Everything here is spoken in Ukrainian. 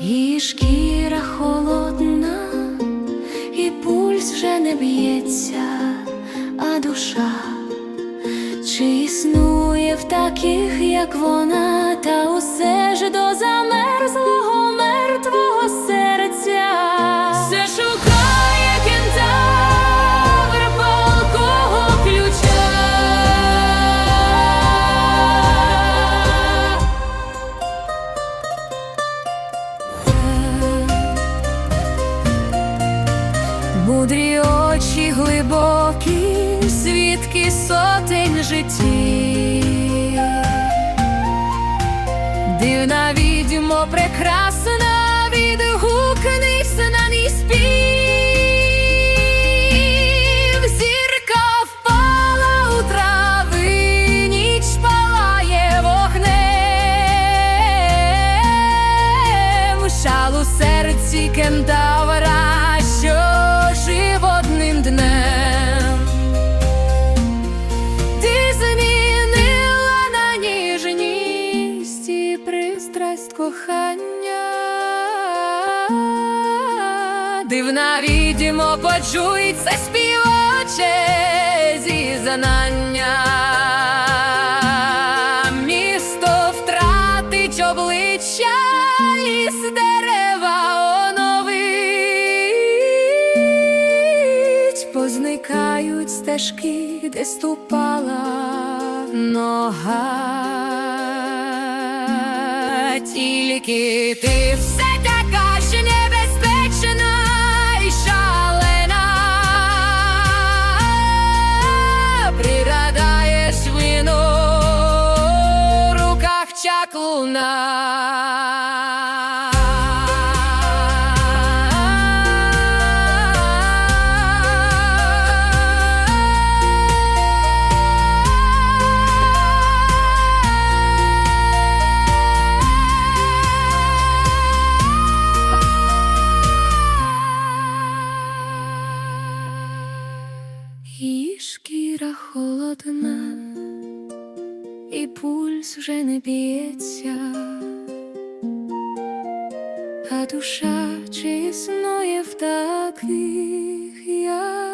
Її шкіра холодна, і пульс вже не б'ється, а душа чи існує в таких, як вона, та усе ж до Мудрі очі глибокі, свідки сотень життів. Дивна відьмо прекрасна, відгукнись на мій спів. Зірка впала у трави, ніч палає вогнем. Шал у серці кентавра, і пристрасть кохання. Дивна відьмо, почується співоче зізнання. Місто втратить обличчя, ліс дерева оновить, позникають стежки, де ступала нога. Тільки ти все така ще небезпечна і шалена. Пригадаєш вино в руках чаклуна. Її шкіра холодна, і пульс вже не б'ється, а душа чи існує в таких, як